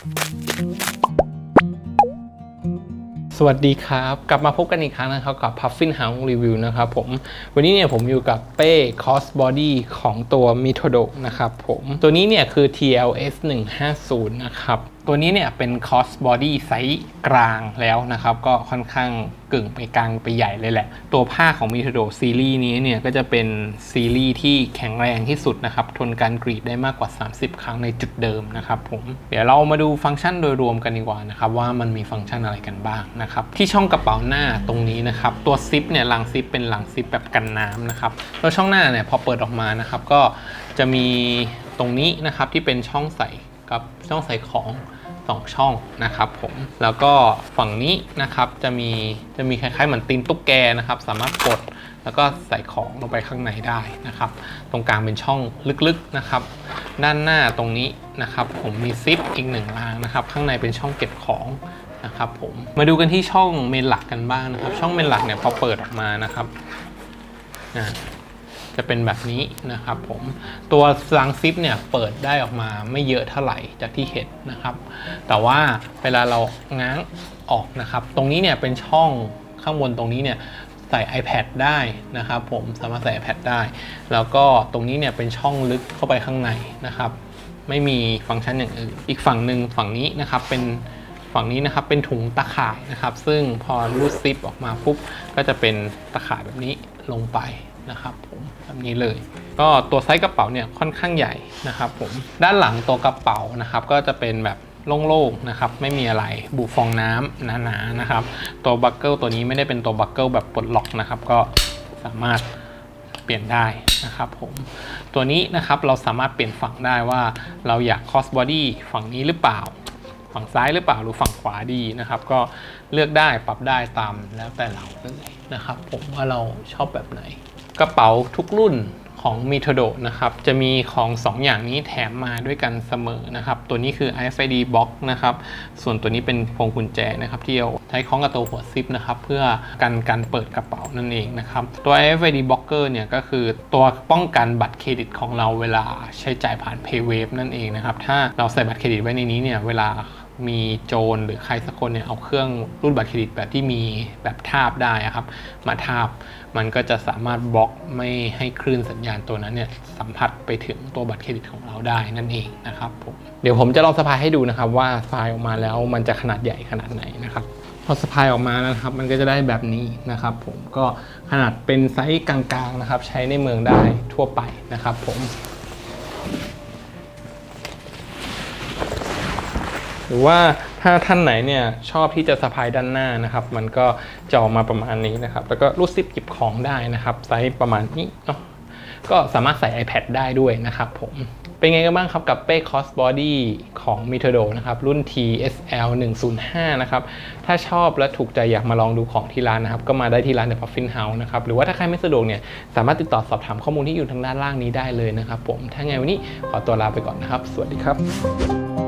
สวัสดีครับ กลับมาพบกันอีกครั้งนะครับกับ Puffin House Review นะครับผม วันนี้เนี่ยผมอยู่กับเป้ Crossbody ของตัว Mitodo นะครับผม ตัวนี้เนี่ยคือ TLS 150 นะครับ ตัวนี้เนี่ยเป็น Crossbody ไซส์กลางแล้วนะครับ ก็ค่อนข้างกึ่งไปกลางไปใหญ่เลยแหละ ตัวผ้าของ Mitodo ซีรีส์นี้เนี่ยก็จะเป็นซีรีส์ที่แข็งแรงที่สุดนะครับ ทนการกรีดได้มากกว่า 30 ครั้งในจุดเดิมนะครับผม เดี๋ยวเรามาดูฟังก์ชันโดยรวมกันดีกว่านะครับ ว่ามันมีฟังก์ชันอะไรกันบ้างนะครับ ที่ช่องกระเป๋าหน้าตรงนี้นะครับ ตัวซิปเนี่ยลังซิปเป็นลังซิปแบบกันน้ำนะครับตัวช่องหน้าเนี่ยพอเปิดออกมานะครับ ก็จะมีตรงนี้นะครับที่เป็นช่องใส่กับช่องใส่ของ สองช่องนะครับผมแล้วก็ฝั่งนี้นะครับจะมีจะมีคล้ายๆเหมือนตีนตุ๊กแกนะครับ สามารถกดแล้วก็ใส่ของลงไปข้างในได้นะครับ ตรงกลางเป็นช่องลึกๆนะครับ ด้านหน้าตรงนี้นะครับ ผมมีซิปอีกหนึ่งรางนะครับ ข้างในเป็นช่องเก็บของนะครับผมมาดูกันที่ช่องเมนหลักกันบ้างนะครับ ช่องเมนหลักเนี่ยพอเปิดออกมานะครับอ่า จะเป็นแบบนี้นะครับผมตัวรางซิปเนี่ยเปิดได้ออกมาไม่เยอะเท่าไหร่จากที่เห็นนะครับ แต่ว่าเวลาเราง้างออกนะครับ ตรงนี้เนี่ยเป็นช่องข้างบนตรงนี้เนี่ยใส่ iPad ได้นะครับผมสามารถใส่ iPad ได้ แล้วก็ตรงนี้เนี่ยเป็นช่องลึกเข้าไปข้างในนะครับ ไม่มีฟังก์ชันอย่างอื่น อีกฝั่งหนึ่งฝั่งนี้นะครับเป็นฝั่งนี้นะครับเป็นถุงตะข่ายนะครับ ซึ่งพอรูดซิปออกมาปุ๊บก็จะเป็นตะข่ายแบบนี้ลงไป นะครับผมแบบนี้เลย ก็ตัวไซส์กระเป๋าเนี่ยค่อนข้างใหญ่นะครับผมด้านหลังตัวกระเป๋านะครับก็จะเป็นแบบโล่งๆนะครับไม่มีอะไรบุฟองน้ำหนาๆนะครับ ตัวบัคเกิลตัวนี้ไม่ได้เป็นตัวบัคเกิลแบบปลดล็อกนะครับก็สามารถเปลี่ยนได้นะครับผมตัวนี้นะครับเราสามารถเปลี่ยนฝั่งได้ว่าเราอยาก cross body ฝั่งนี้หรือเปล่า ฝั่งซ้ายหรือเปล่าหรือฝั่งขวาดีนะครับ ก็เลือกได้ปรับได้ตามแล้วแต่เราเลยนะครับ ผมว่าเราชอบแบบไหน กระเป๋าทุกรุ่น ของ m i t o d o นะครับ จะมีของ 2 อย่างนี้แถมมาด้วยกันเสมอนะครับ ตัวนี้คือ RFID box นะครับ ส่วนตัวนี้เป็นพวงกุญแจนะครับ ที่เอาใช้คล้องกับตัวหัวซิปนะครับ เพื่อกันการเปิดกระเป๋านั่นเองนะครับ ตัว RFID blocker เนี่ยก็คือตัวป้องกันบัตรเครดิตของเราเวลาใช้จ่ายผ่าน PayWave นั่นเองนะครับ ถ้าเราใส่บัตรเครดิตไว้ในนี้เนี่ยเวลา มีโจรหรือใครสักคนเนี่ยเอาเครื่องรุ่นบัตรเครดิตแบบที่มีแบบทาบได้อะครับ มาทาบมันก็จะสามารถบล็อกไม่ให้คลื่นสัญญาณตัวนั้นเนี่ยสัมผัสไปถึงตัวบัตรเครดิตของเราได้นั่นเองนะครับผมเดี๋ยวผมจะลองสะพายให้ดูนะครับว่าไฟล์ออกมาแล้วมันจะขนาดใหญ่ขนาดไหนนะครับพอสะพายออกมาแล้วนะครับ มันก็จะได้แบบนี้นะครับ ผมก็ขนาดเป็นไซส์กลางๆนะครับ ใช้ในเมืองได้ทั่วไปนะครับ ผม หรือว่าถ้าท่านไหนเนี่ยชอบที่จะสะพายด้านหน้านะครับ มันก็จะออกมาประมาณนี้นะครับ แล้วก็รูดซิปหยิบของได้นะครับไซส์ประมาณนี้เนาะก็สามารถใส่ iPad ได้ด้วยนะครับผมเป็นไงกันบ้างครับกับเป้ Crossbody ของ m i t o d o นะครับ รุ่น TSL 105 นะครับ ถ้าชอบและถูกใจอยากมาลองดูของที่ร้านนะครับ ก็มาได้ที่ร้าน The Puffin House นะครับ หรือว่าถ้าใครไม่สะดวกเนี่ย สามารถติดต่อสอบถามข้อมูลที่อยู่ทางด้านล่างนี้ได้เลยนะครับผม ถ้าไงวันนี้ขอตัวลาไปก่อนนะครับ สวัสดีครับ